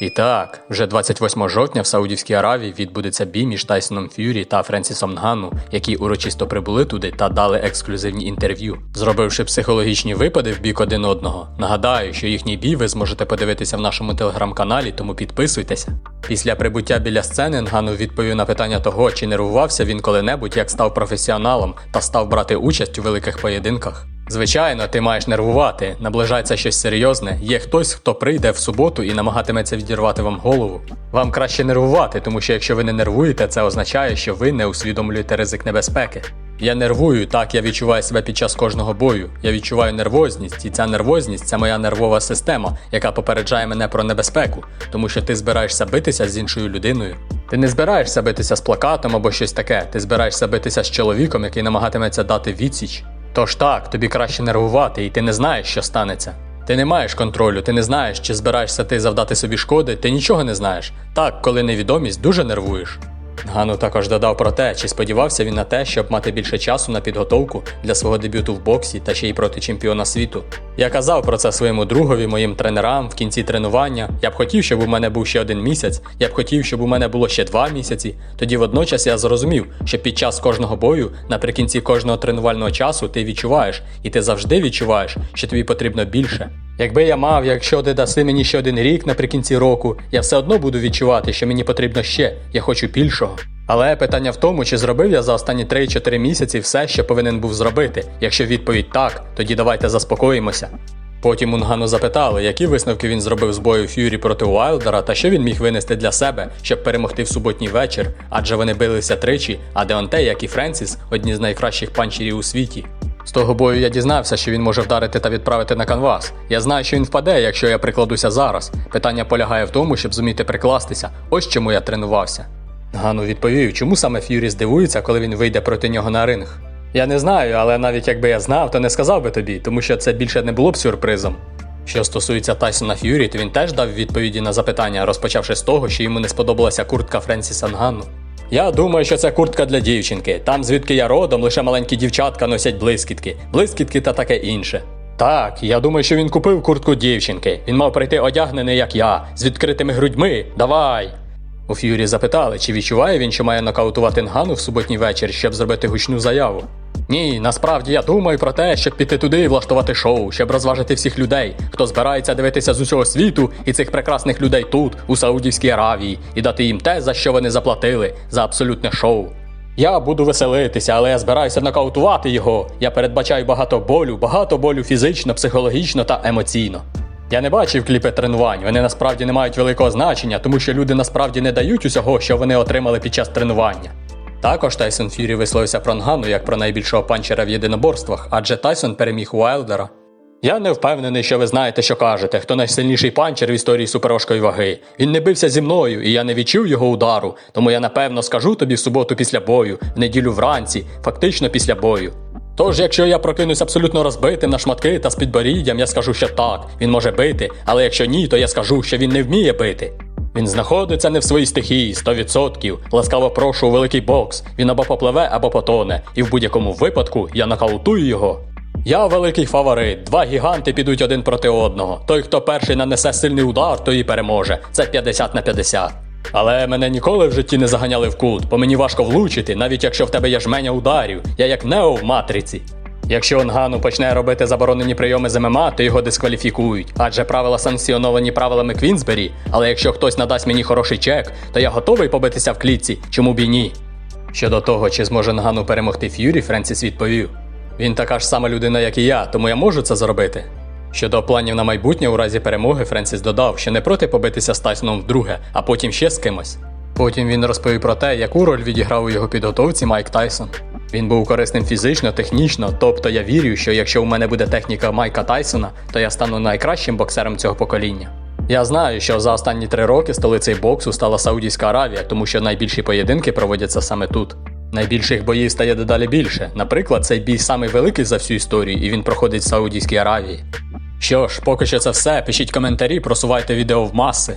І так, вже 28 жовтня в Саудівській Аравії відбудеться бій між Тайсоном Ф'юрі та Френсісом Нгану, які урочисто прибули туди та дали ексклюзивні інтерв'ю, зробивши психологічні випади в бік один одного. Нагадаю, що їхній бій ви зможете подивитися в нашому телеграм-каналі, тому підписуйтеся. Після прибуття біля сцени Нгану відповів на питання того, чи нервувався він коли-небудь, як став професіоналом та став брати участь у великих поєдинках. Звичайно, ти маєш нервувати, наближається щось серйозне. Є хтось, хто прийде в суботу і намагатиметься відірвати вам голову. Вам краще нервувати, тому що якщо ви не нервуєте, це означає, що ви не усвідомлюєте ризик небезпеки. Я нервую, так я відчуваю себе під час кожного бою. Я відчуваю нервозність, і ця нервозність це моя нервова система, яка попереджає мене про небезпеку, тому що ти збираєшся битися з іншою людиною. Ти не збираєшся битися з плакатом або щось таке. Ти збираєшся битися з чоловіком, який намагатиметься дати відсіч. Тож так, тобі краще нервувати, і ти не знаєш, що станеться. Ти не маєш контролю, ти не знаєш, чи збираєшся ти завдати собі шкоди, ти нічого не знаєш. Так, коли невідомість, дуже нервуєш. Гану також додав про те, чи сподівався він на те, щоб мати більше часу на підготовку для свого дебюту в боксі та ще й проти чемпіона світу. Я казав про це своєму другові, моїм тренерам в кінці тренування. Я б хотів, щоб у мене був ще один місяць. Я б хотів, щоб у мене було ще два місяці. Тоді водночас я зрозумів, що під час кожного бою, наприкінці кожного тренувального часу, ти відчуваєш, і ти завжди відчуваєш, що тобі потрібно більше. Якби я мав, якщо ти даси мені ще один рік наприкінці року, я все одно буду відчувати, що мені потрібно ще, я хочу більшого. Але питання в тому, чи зробив я за останні 3-4 місяці все, що повинен був зробити. Якщо відповідь так, тоді давайте заспокоїмося. Потім Унгану запитали, які висновки він зробив з бою Ф'юрі проти Уайлдера та що він міг винести для себе, щоб перемогти в суботній вечір, адже вони билися тричі, а Деонте, як і Френсіс, одні з найкращих панчерів у світі. З того бою я дізнався, що він може вдарити та відправити на канвас. Я знаю, що він впаде, якщо я прикладуся зараз. Питання полягає в тому, щоб зуміти прикластися. Ось чому я тренувався. Гану відповів, чому саме Ф'юрі здивується, коли він вийде проти нього на ринг. Я не знаю, але навіть якби я знав, то не сказав би тобі, тому що це більше не було б сюрпризом. Що стосується Тайсона Ф'юрі, то він теж дав відповіді на запитання, розпочавши з того, що йому не сподобалася куртка Френсіса Нгану. Я думаю, що це куртка для дівчинки. Там, звідки я родом, лише маленькі дівчатка носять блискітки, блискітки та таке інше. Так, я думаю, що він купив куртку дівчинки. Він мав прийти одягнений, як я, з відкритими грудьми. Давай. У Ф'юрі запитали, чи відчуває він, що має нокаутувати Нгану в суботній вечір, щоб зробити гучну заяву. Ні, насправді я думаю про те, щоб піти туди і влаштувати шоу, щоб розважити всіх людей, хто збирається дивитися з усього світу і цих прекрасних людей тут, у Саудівській Аравії, і дати їм те, за що вони заплатили, за абсолютне шоу. Я буду веселитися, але я збираюся нокаутувати його. Я передбачаю багато болю, багато болю фізично, психологічно та емоційно. Я не бачив кліпи тренувань. Вони насправді не мають великого значення, тому що люди насправді не дають усього, що вони отримали під час тренування. Також Тайсон Ф'юрі висловився про Нгану як про найбільшого панчера в єдиноборствах, адже Тайсон переміг Уайлдера. Я не впевнений, що ви знаєте, що кажете, хто найсильніший панчер в історії суперважкої ваги. Він не бився зі мною, і я не відчув його удару, тому я напевно скажу тобі в суботу після бою, в неділю вранці, фактично після бою. Тож, якщо я прокинусь абсолютно розбитим на шматки та з підборіддям, я скажу, що так, він може бити, але якщо ні, то я скажу, що він не вміє бити. Він знаходиться не в своїй стихії 100%. Ласкаво прошу у великий бокс. Він або попливе, або потоне. І в будь-якому випадку я нокаутую його. Я великий фаворит. Два гіганти підуть один проти одного. Той, хто перший нанесе сильний удар, той і переможе. Це 50 на 50. Але мене ніколи в житті не заганяли в кут, бо мені важко влучити, навіть якщо в тебе є жменя ударів. Я як Нео в матриці. Якщо Онгану почне робити заборонені прийоми з ММА, то його дискваліфікують, адже правила санкціоновані правилами Квінсбері. Але якщо хтось надасть мені хороший чек, то я готовий побитися в клітці, чому б і ні. Щодо того, чи зможе Нгану перемогти Ф'юрі, Френсіс відповів: він така ж сама людина, як і я, тому я можу це зробити. Щодо планів на майбутнє у разі перемоги, Френсіс додав, що не проти побитися з Тайсоном вдруге, а потім ще з кимось. Потім він розповів про те, яку роль відіграв у його підготовці Майк Тайсон. Він був корисним фізично, технічно, тобто я вірю, що якщо у мене буде техніка Майка Тайсона, то я стану найкращим боксером цього покоління. Я знаю, що за останні три роки столицею боксу стала Саудівська Аравія, тому що найбільші поєдинки проводяться саме тут. Найбільших боїв стає дедалі більше. Наприклад, цей бій самий великий за всю історію, і він проходить в Саудівській Аравії. Що ж, поки що це все. Пишіть коментарі, просувайте відео в маси.